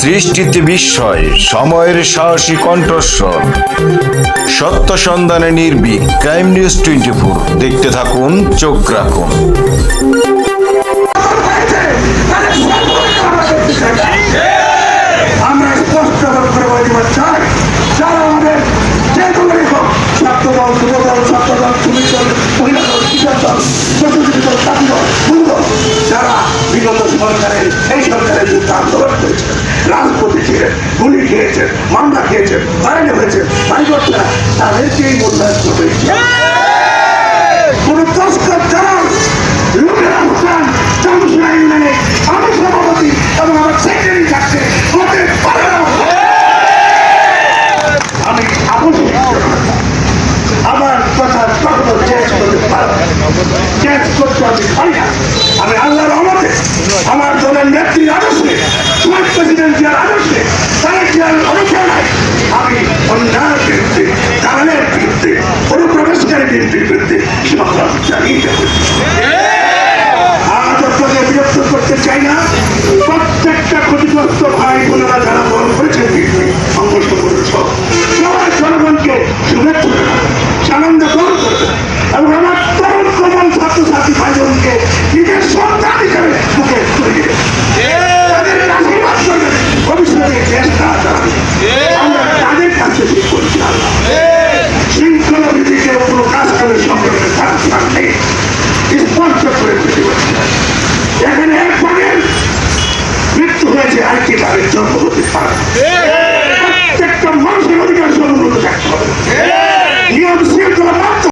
সৃষ্টিতে বিস্ময়, সময়ের সাহসী কণ্ঠস্বর। সত্য সন্ধানে নির্ভীক, ক্রাইম নিউজ টোয়েন্টি ফোর দেখতে থাকুন, চোখ রাখুন। বিগত সরকারের এই সরকারের বিরুদ্ধে আন্দোলন করেছেন রাজপথে ছিলেন, গুলি খেয়েছেন মামলা খেয়েছেন বাইরে হয়েছে। বাড়ি করছে না তাদেরকেই মূল্যায়ন যারা লোকের আমি সভাপতি এবং আমার সেক্রেটারি থাকছে পারে আমি আমার কথা কখনো চেঞ্জ করতে পারব চেঞ্জ করতে আমি পারি না। আমি রহমতে আমার দলের নেত্রীর আদর্শে, তোমার প্রেসিডেন্ট যার আদর্শে তারেক জিয়ার অনুপ্রেরণায় আমি অন্যায়ের বিরুদ্ধে দানের বিরুদ্ধে অনুপ্রবেশকারী বিরুদ্ধে বিরুদ্ধে সীমান্ত আর আপনাকে বিরক্ত করতে চাই না। প্রত্যেকটা ক্ষতিগ্রস্ত আমরা তাদের কাছে ঠিক করছি, আল্লাহ। শৃঙ্খলা বিধিকে কোনো কাজ করে সম্পর্কে থাকতে স্পষ্ট করে এখানে এক মৃত্যু হয়েছে আর কি জন্ম হতে পারে